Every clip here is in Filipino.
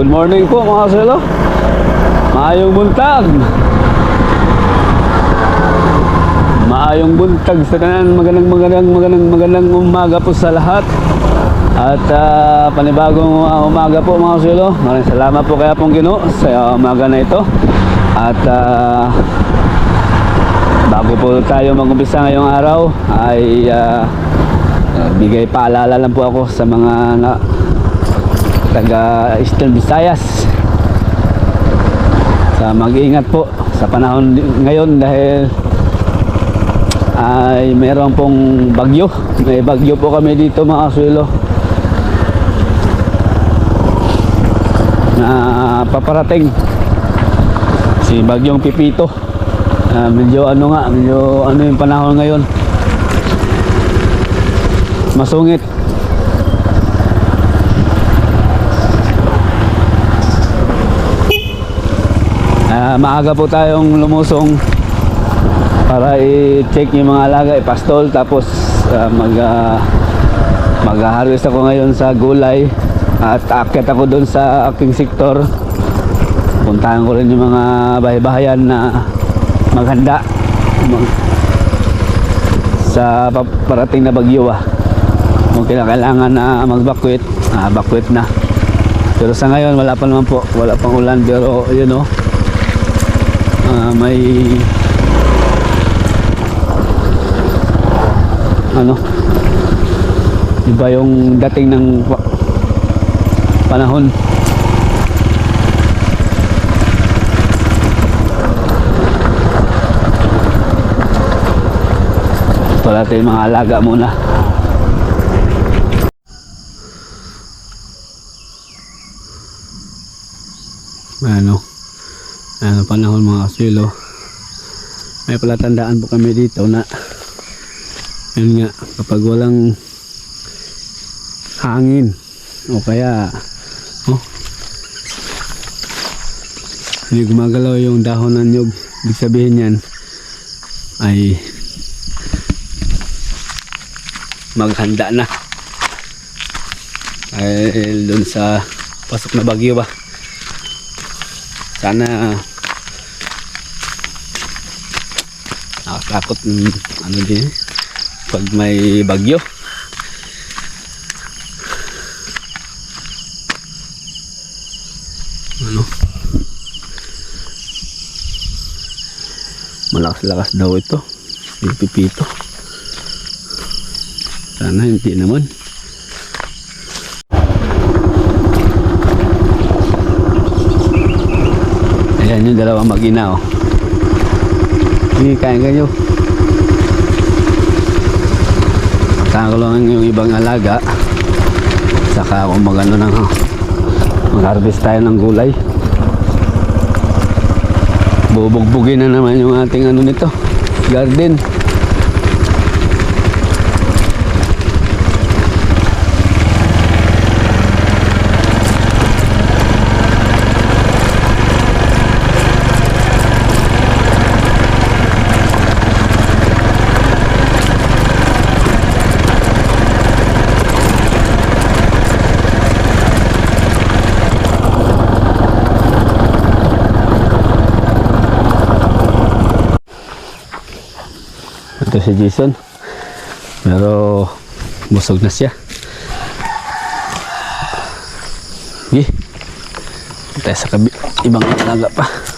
good morning po mga selo. Maayong buntag. Maayong buntag sa tanan. Magandang magandang magandang magandang umaga po sa lahat. At ah, panibagong ah, umaga po mga selo. Maraming salamat po kaya pong gino sa umaga na ito. At ah, bago po tayo mag-umpisa ngayong araw ay ah, bigay paalala lang po ako sa mga na, taga Eastern Visayas. Sa mag-iingat po sa panahon ngayon dahil ay meron pong bagyo. May bagyo po kami dito mga kasulo na paparating si bagyong Pipito. Ah, medyo ano nga medyo ano yung panahon ngayon. Masungit maaga po tayong lumusong para i-check yung mga alaga, ipastol. Tapos ah, mag ah, mag-harvest ako ngayon sa gulay at aakyat ako doon sa aking sektor. Puntahan ko rin yung mga bahay-bahayan na maghanda mag- sa pa- parating na bagyo ah. Kung kailangan na mag-bakwit ah, bakwit na. Pero sa ngayon wala pa naman po. Wala pang ulan pero yun oh Ah, may ano? Iba yung dating ng pa- panahon. Wala tayong mga alaga muna. Ano ano panahon mga kasilo. May palatandaan po kami dito na yun nga kapag walang hangin o kaya oh gumagalaw yung dahon ng nyug ibig sabihin yan ay maghanda na. Dahil dun sa pasok na bagyo ba? Sana nakakatakot ng ano din pag may bagyo. Ano? Malakas-lakas daw ito. Yung pipito. Sana hindi naman. Ayan yung dalawang mag-ina oh. Sige, kain kayo. Saka ko yung ibang alaga. Saka ako magano ng mag-harvest tayo ng gulay. Bubugbugin na naman yung ating ano nito. Garden. Ito si Jason. Pero busog na siya. Sige. Tayo sa kabi ibang alaga pa.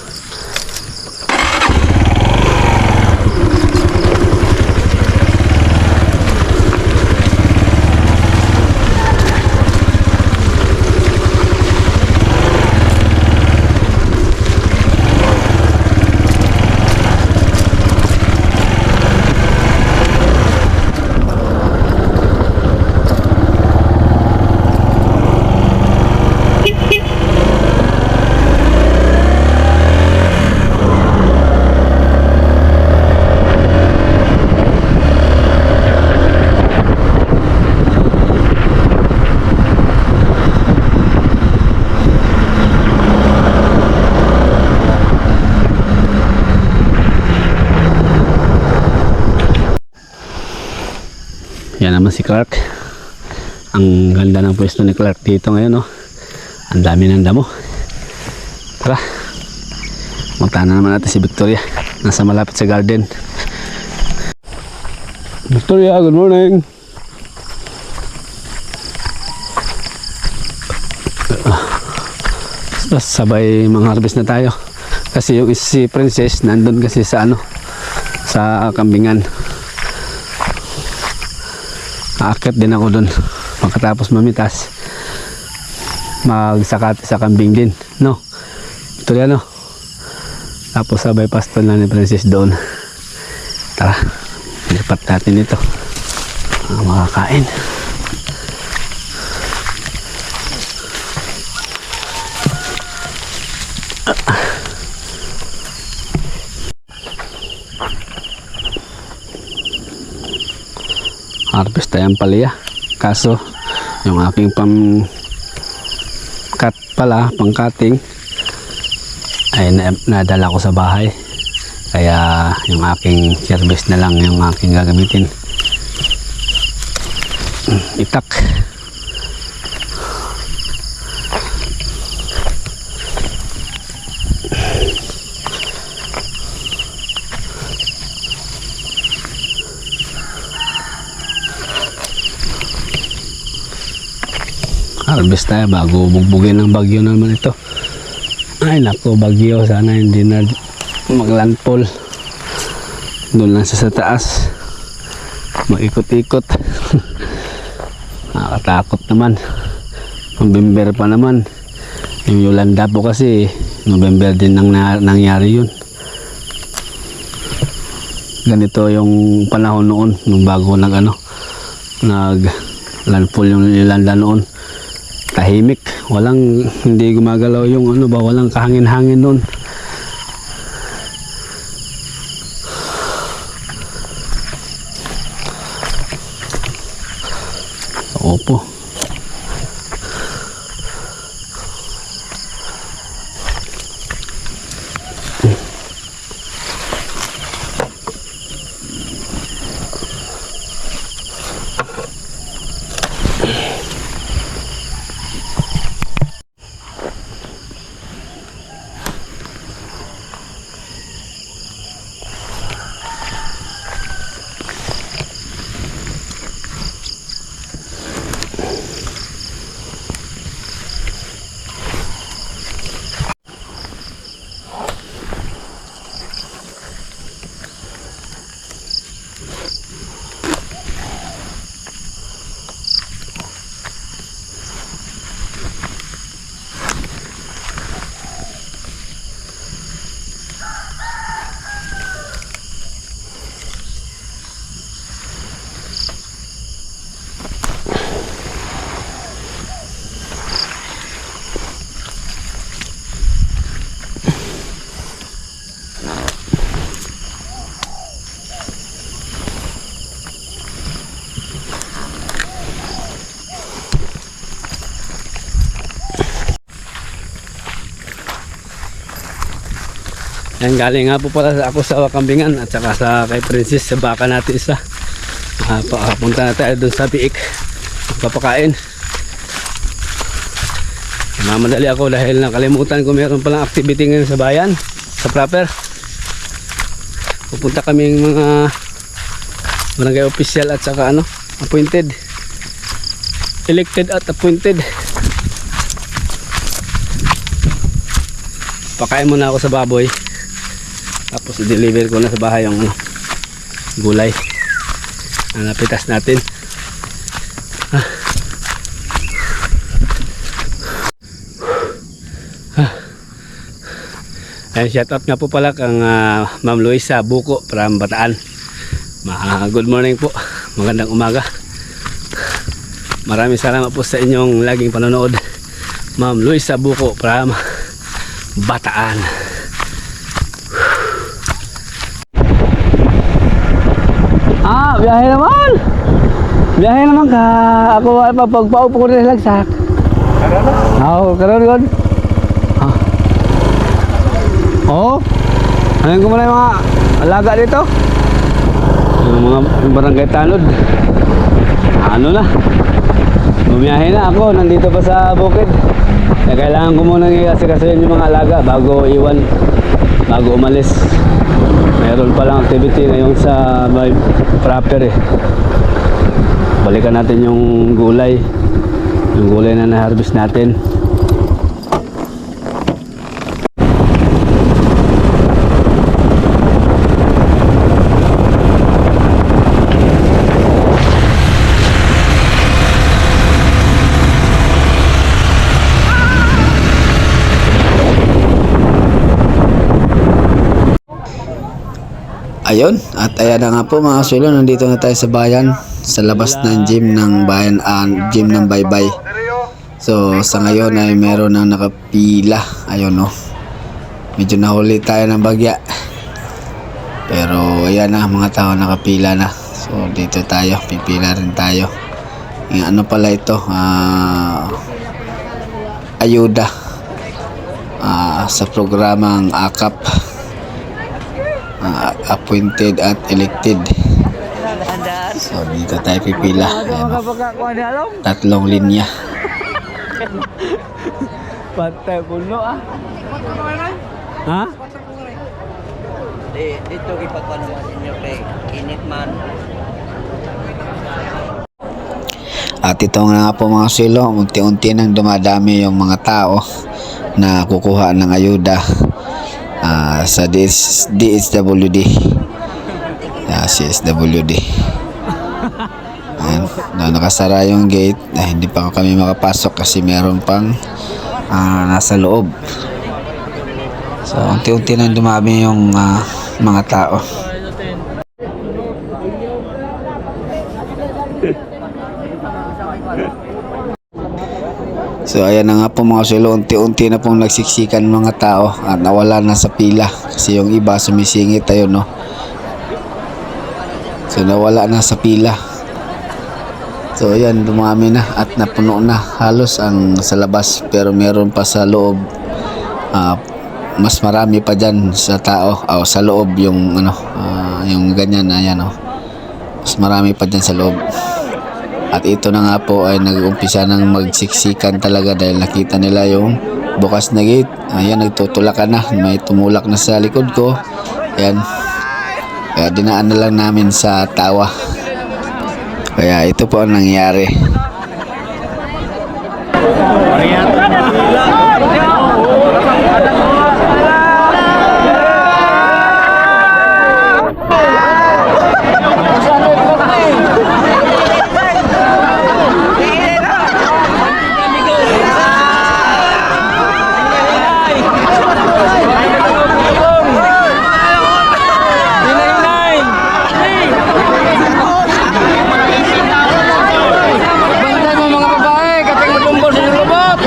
Yan naman si Clark. Ang ganda ng pwesto ni Clark dito ngayon, no? Ang dami ng damo. Tara. Puntahan na naman natin si Victoria. Nasa malapit sa garden. Victoria, good morning. Tapos sabay mga harvest na tayo. Kasi yung si Princess nandun kasi sa ano sa kambingan. Aakyat din ako doon. Pagkatapos mamitas, magsakati sa kambing din. No? Ito yan, no? Tapos sabay pastol na ni Princess doon. Tara, lipat natin ito. Ang makakain. Tayong palaya kaso yung aking pang cut pala pang cutting ay na, nadala ko sa bahay. Kaya yung aking service na lang yung aking gagamitin harvest tayo bago bugbugin ng bagyo naman ito. Ay nako bagyo. Sana hindi na maglandfall. Doon lang siya sa taas. Maikot-ikot. Nakakatakot naman. November pa naman. Yung Yolanda po kasi November din nang na- nangyari yun. Ganito yung panahon noon nung bago nag ano nag landfall yung Yolanda noon tahimik. Walang hindi gumagalaw yung ano ba walang kahangin-hangin noon opo Yan, galing nga po pala ako sa kambingan at saka sa kay Princess sa baka natin isa. Uh, papunta na tayo doon sa biik. Papakain. Mamadali ako dahil nakalimutan ko meron palang activity ngayon sa bayan. Sa proper. Pupunta kami mga barangay official at saka ano, appointed. Elected at appointed. Pakain muna ako sa baboy. Tapos i-deliver ko na sa bahay yung ano, gulay. Na napitas natin. Ah. Ah. Ayan, shout out nga po pala kang ah, Ma'am Luisa Buko from Bataan. Ma good morning po. Magandang umaga. Maraming salamat po sa inyong laging panonood. Ma'am Luisa Buko from Bataan. Ah, biyahe naman. Biyahe naman ka. Ako ay papagpaupo ko rin lagsak. Oo, karon god. Ah. Oo. Ayun ko muna yung mga alaga dito. Yung mga barangay tanod. Ano na? Bumiyahe na ako, nandito pa sa bukid. Kaya kailangan ko munang i-asikasuhin yung mga alaga bago iwan, bago umalis. Meron palang activity ngayon sa may proper eh. Balikan natin yung gulay. Yung gulay na na-harvest natin. Ayun, at ayan na nga po mga kasulo, nandito na tayo sa bayan, sa labas ng gym ng bayan, ah, gym ng Baybay. So, sa ngayon ay meron na nakapila. Ayun no. Medyo nahuli tayo ng bagya. Pero ayan na, mga tao nakapila na. So, dito tayo, pipila rin tayo. Yung ano pala ito, ah, ayuda ah, sa programang AKAP ah, appointed at elected. So dito tayo pipila. Ayan, oh. Tatlong linya. Patay puno ah. Ha? Di, dito ipagkuhan naman inyo kay init man. At ito nga po mga silo, unti-unti nang dumadami yung mga tao na kukuha ng ayuda ah, sa DS, DSWD. Ah, CSWD. Ayan, na nakasara yung gate, eh, hindi pa kami makapasok kasi meron pang ah, nasa loob. So, unti-unti nang dumami yung ah, mga tao. So ayan na nga po mga sulo, unti-unti na pong nagsiksikan mga tao at nawala na sa pila kasi yung iba sumisingit tayo no. So nawala na sa pila. So ayan, dumami na at napuno na halos ang sa labas pero meron pa sa loob. Ah, mas marami pa dyan sa tao o sa loob yung ano ah, yung ganyan ayan oh. Mas marami pa dyan sa loob. At ito na nga po ay nag-umpisa ng magsiksikan talaga dahil nakita nila yung bukas na gate. Ayan, nagtutulakan na. May tumulak na sa likod ko. Ayan. Kaya dinaan na lang namin sa tawa. Kaya ito po ang nangyari. Bantan mo mga babae, kapag matumbol sa lubot.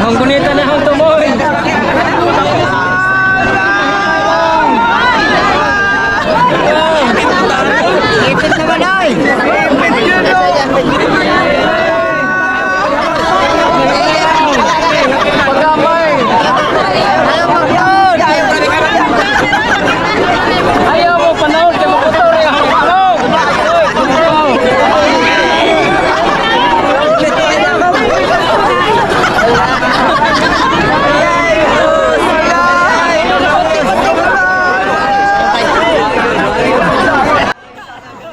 Ang gunita na ang tumoy. Ipit naman ay. Pagkamay. Ayaw mo panahon, kaya magpaturi ang panahon.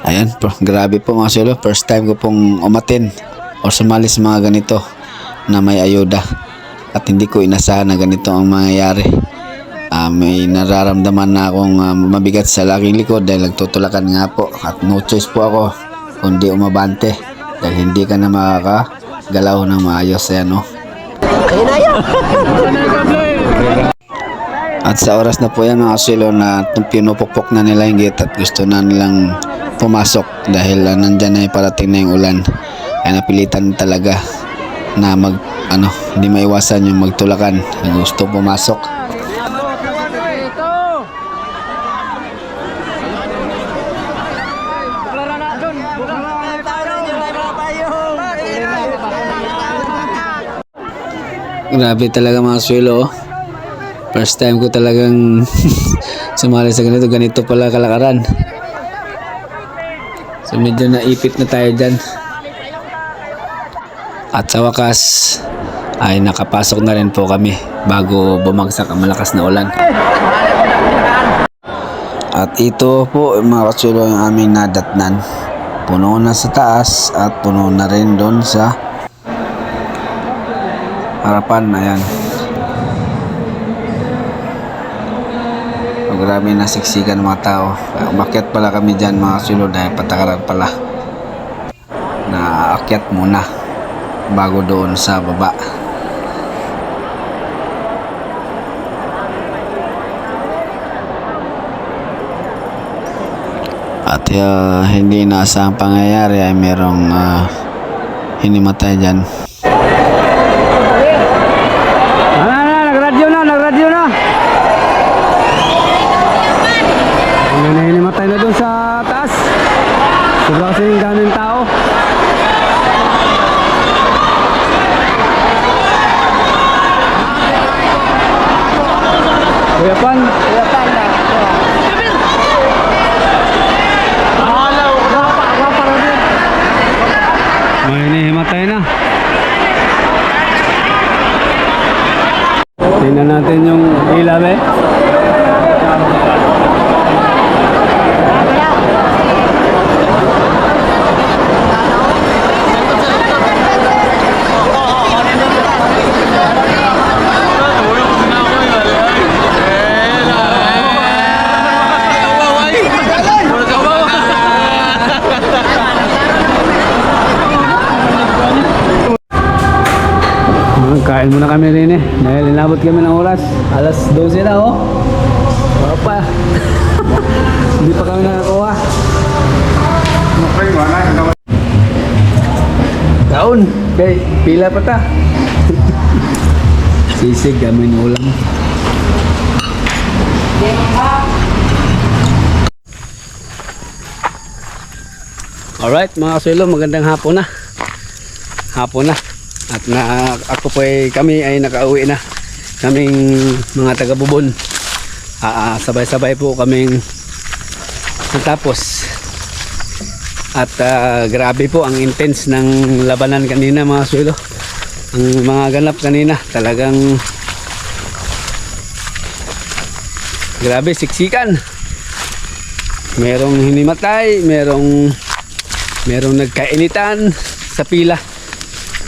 Ayan po, grabe po mga solo. First time ko pong umatin o sumali sa mga ganito na may ayuda. At hindi ko inasahan na ganito ang mangyayari. Ah, may nararamdaman na akong ah, mabigat sa laking likod dahil nagtutulakan nga po. At no choice po ako kundi umabante dahil hindi ka na makakagalaw ng maayos. Ayan o. At sa oras na po yan mga silo na pinupukpok na nila yung gate at gusto na nilang pumasok dahil uh, nandyan na parating na yung ulan. Kaya napilitan talaga na mag ano, hindi maiwasan yung magtulakan gusto pumasok. Grabe talaga mga swelo oh. First time ko talagang sumali sa ganito. Ganito pala kalakaran. So medyo naipit na tayo dyan. At sa wakas ay nakapasok na rin po kami bago bumagsak ang malakas na ulan. At ito po mga katsulo yung aming nadatnan. Puno na sa taas at puno na rin doon sa harapan. Ayan. So, grabe na siksikan mga tao. Kaya Umakyat pala kami dyan mga katsulo dahil patakaran pala. Na aakyat muna bago doon sa baba. At uh, hindi inaasahang pangyayari ay merong uh, hinimatay dyan. Ano na, nagradyo na, nagradyo na. Ang naninimatay na doon sa taas. Sobrang kasi yung daming tao. Kuya Pan, Kuya Pan na. May hinihimatay na. Tingnan natin yung ilaw eh. Ah, Kain muna kami rin eh. Dahil inabot kami ng oras. Alas 12 na oh. Wala pa. Hindi pa kami nakakuha. Taon. Kay pila pa ta. Sisig kami ng ulam. Alright mga kasulo, magandang hapon na. Hapon na. At na ako po ay kami ay nakauwi na. Kaming mga taga Bubon. Sabay-sabay po kaming natapos. At ah, grabe po ang intense ng labanan kanina mga sulo. Ang mga ganap kanina talagang grabe siksikan. Merong hinimatay, merong merong nagkainitan sa pila.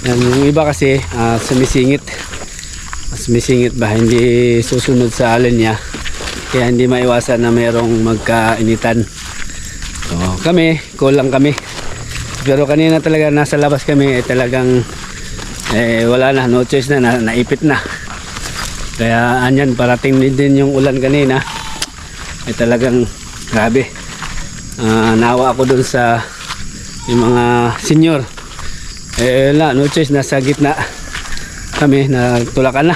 Yan, yung iba kasi ah, sumisingit. Sumisingit ba? Hindi susunod sa alin niya. Kaya hindi maiwasan na merong magkainitan. So, kami, kulang kami. Pero kanina talaga nasa labas kami eh, talagang eh, wala na, no choice na, na naipit na. Kaya anyan, parating din yung ulan kanina. Eh talagang grabe. Ah, nawa ako dun sa yung mga senior. Eh wala, no choice, nasa gitna kami, nagtulakan na.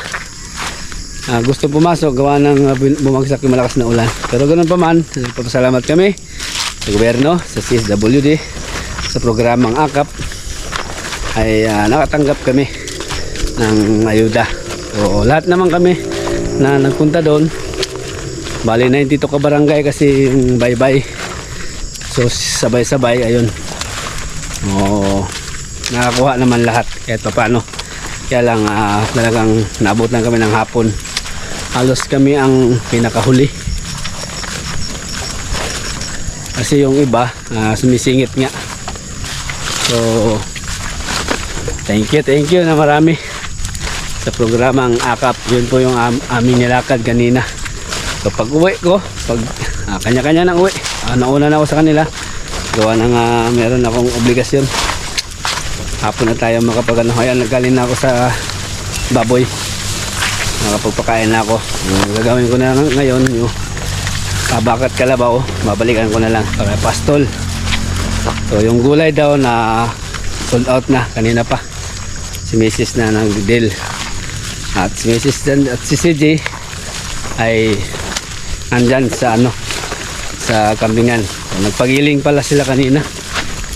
Ah, gusto pumasok, gawa ng ah, bumagsak yung malakas na ulan. Pero ganun pa man, nagpapasalamat kami sa gobyerno, sa CSWD, sa programang AKAP ay ah, nakatanggap kami ng ayuda. So, lahat naman kami na nagpunta doon, bali 92 ka barangay kasi yung bye-bye. So, sabay-sabay, ayun. Oo, nakakuha naman lahat kahit pa paano. Kaya lang ah, talagang naabot lang kami ng hapon. Halos kami ang pinakahuli. Kasi yung iba ah, sumisingit nga. So thank you, thank you na marami sa programang AKAP. Yun po yung am- aming nilakad kanina. So pag uwi ko, pag ah, kanya-kanya nang uwi. Ah, nauna na ako sa kanila. Gawa na nga meron akong obligasyon hapon na tayo makapag ano ayan nagaling na ako sa baboy. Nakapagpakain na ako. Yung gagawin ko na ngayon yung kabakat kalabaw babalikan ko na lang para pastol. So yung gulay daw na sold out na kanina pa. Si Mrs. na nag deal at si Mrs. at si CJ ay andyan sa ano sa kambingan. So, nagpagiling pala sila kanina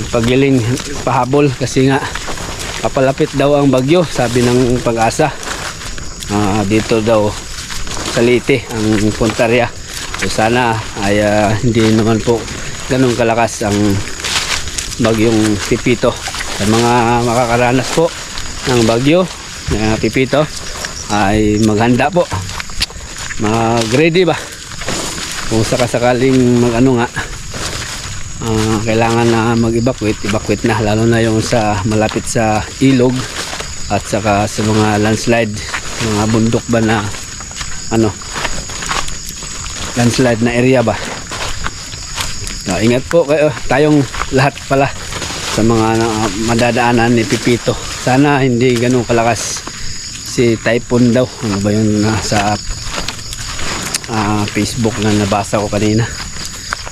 nagpagiling pahabol kasi nga papalapit daw ang bagyo sabi ng pag-asa Ah, dito daw sa Leyte ang puntarya so sana ay ah, hindi naman po ganun kalakas ang bagyong Pipito. Sa mga makakaranas po ng bagyo na Pipito ay maghanda po. Mag-ready ba? Kung sakasakaling mag-ano nga, ah, kailangan na mag-evacuate, evacuate na lalo na yung sa malapit sa ilog at saka sa mga landslide, mga bundok ba na ano, landslide na area ba. So, ingat po kayo, tayong lahat pala sa mga na- madadaanan ni Pipito. Sana hindi ganun kalakas si Typhoon daw. Ano ba yung nasa ah, Facebook na nabasa ko kanina.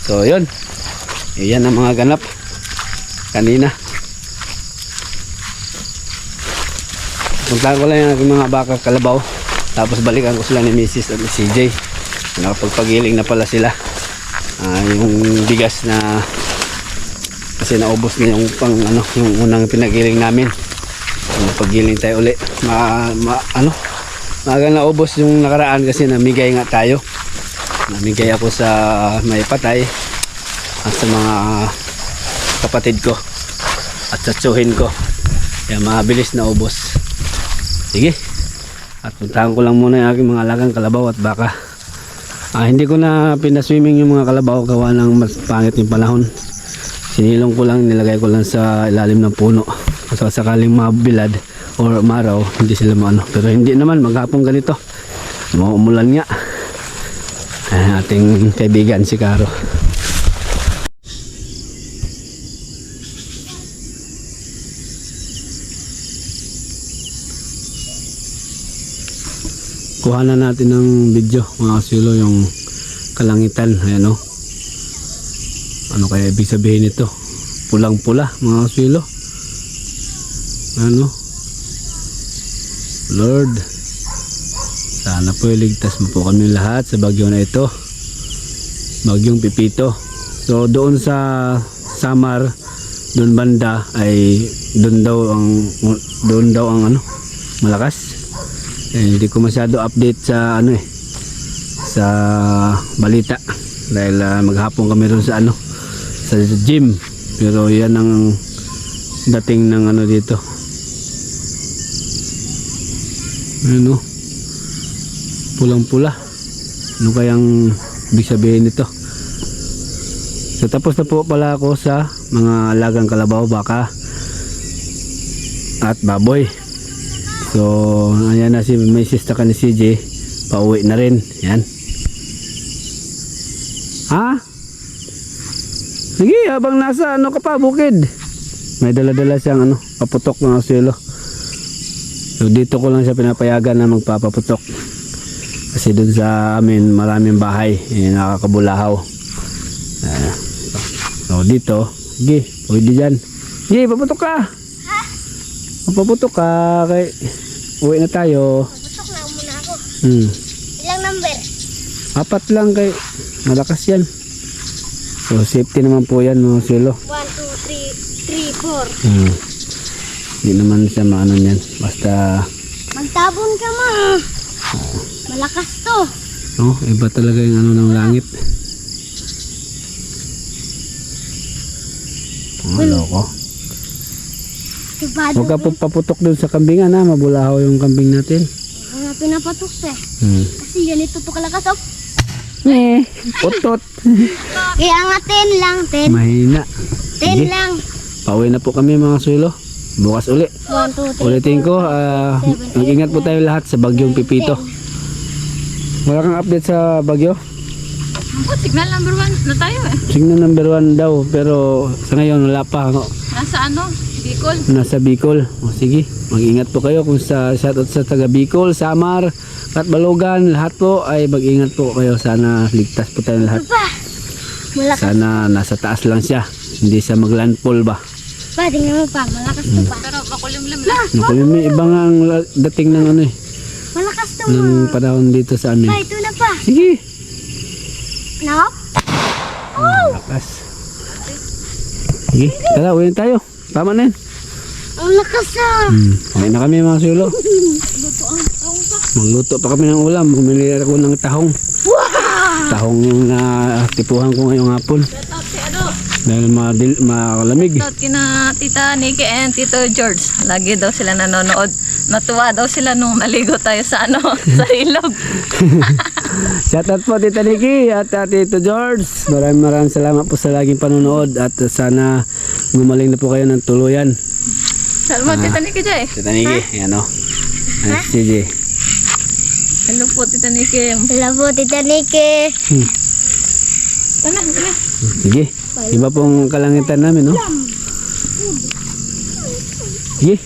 So, yun. Iyan ang mga ganap kanina. Puntahan ko lang yung mga baka kalabaw. Tapos balikan ko sila ni Mrs. at ni CJ. Nakapagpagiling na pala sila. Ah, yung bigas na kasi naubos na yung pang ano yung unang pinagiling namin. Pagiling tayo uli. Ma, ma ano? Maaga naubos yung nakaraan kasi namigay nga tayo. Namigay ako sa may patay at sa mga kapatid ko at sa tsuhin ko. Kaya mabilis na ubos. Sige. At puntahan ko lang muna yung aking mga alagang kalabaw at baka. Ah, hindi ko na pinaswimming yung mga kalabaw gawa ng mas pangit yung panahon. Sinilong ko lang, nilagay ko lang sa ilalim ng puno. Kasi sakaling mabilad or maraw, hindi sila maano. Pero hindi naman, maghapon ganito. Umuulan nga. Ay, ating kaibigan si Caro. Kuhanan natin ng video mga kasulo yung kalangitan. Ayan o ano kaya ibig sabihin nito? Pulang pula mga kasulo. Ano Lord sana po iligtas mo po kami lahat sa bagyo na ito. Bagyong pipito. So doon sa Samar doon banda ay doon daw ang doon daw ang ano malakas eh, hindi ko masyado update sa ano eh sa balita. Dahil ah, maghapon kami ron sa ano sa gym. Pero yan ang dating ng ano dito. Ano? Pulang pula ano kayang ibig sabihin nito? So tapos na po pala ako sa mga alagang kalabaw baka at baboy So, ayan na si may sista ka ni CJ. Pauwi na rin. Yan. Ha? Sige, habang nasa ano ka pa, bukid. May dala-dala siyang ano, paputok ng asilo. So, dito ko lang siya pinapayagan na magpapaputok. Kasi dun sa amin, maraming bahay. Eh, nakakabulahaw. Ah, so, dito, sige, pwede dyan. Sige, paputok ka. Paputok ka kay uwi na tayo. Putok na muna ako. Hmm. Ilang number? Apat lang kay malakas yan. So safety naman po yan mga silo. 1, 2, 3, 3, 4. Hmm. Hindi naman siya maano yan. Basta Magtabon ka ma. Malakas to. no, iba talaga yung ano ng langit. Ano ko? Tubado. Huwag ka po paputok dun sa kambingan ha. Mabulahaw yung kambing natin. Mga pinapatok eh. Hmm. Kasi ganito to kalakas oh. Eh, putot. Kaya nga 10 lang. 10. Mahina. 10 Sige. lang. Pauwi na po kami mga sulo. Bukas uli. 1, 2, 3, Ulitin ko, ah, mag-ingat po tayo lahat sa bagyong Pipito. Wala kang update sa bagyo? Good, signal number one na tayo eh. Signal number one daw, pero sa ngayon wala pa. Nasa ano? Bicol. Nasa Bicol. O, sige, mag-ingat po kayo kung sa shoutout sa taga Bicol, Samar, at Balogan, lahat po ay mag-ingat po kayo. Sana ligtas po tayo lahat. Pa. Malakas. Sana nasa taas lang siya. Hindi siya maglandfall ba? Pa, tingnan mo pa. Malakas to pa. Pero makulimlim lang. May iba nga ang dating ng ano eh, Malakas to ng panahon dito sa ano Pa, eh. ito na pa. Sige, No? lakas. Sige, tara, uwi tayo. Tama na yan. Ang lakas ah. Hmm. Okay na kami mga sulo. Magluto pa kami ng ulam. Bumili ako ng tahong. Wow! Tahong na tipuhan ko ngayong hapon. Ano? Dahil madil, makalamig. Shoutout kina Tita Nikki and Tito George. Lagi daw sila nanonood. Natuwa daw sila nung naligo tayo sa ano, sa ilog. Shoutout po Tita Nikki at uh, Tito George. Maraming maraming salamat po sa laging panonood at uh, sana gumaling na po kayo ng tuluyan. Salamat Tita Nikki Jay. Tita Nikki, yan o. Ay, CJ. Hello po Tita Nikki. Hello po, Tita Nikki. Tana, tana. Sige. Iba pong kalangitan namin, no? Sige.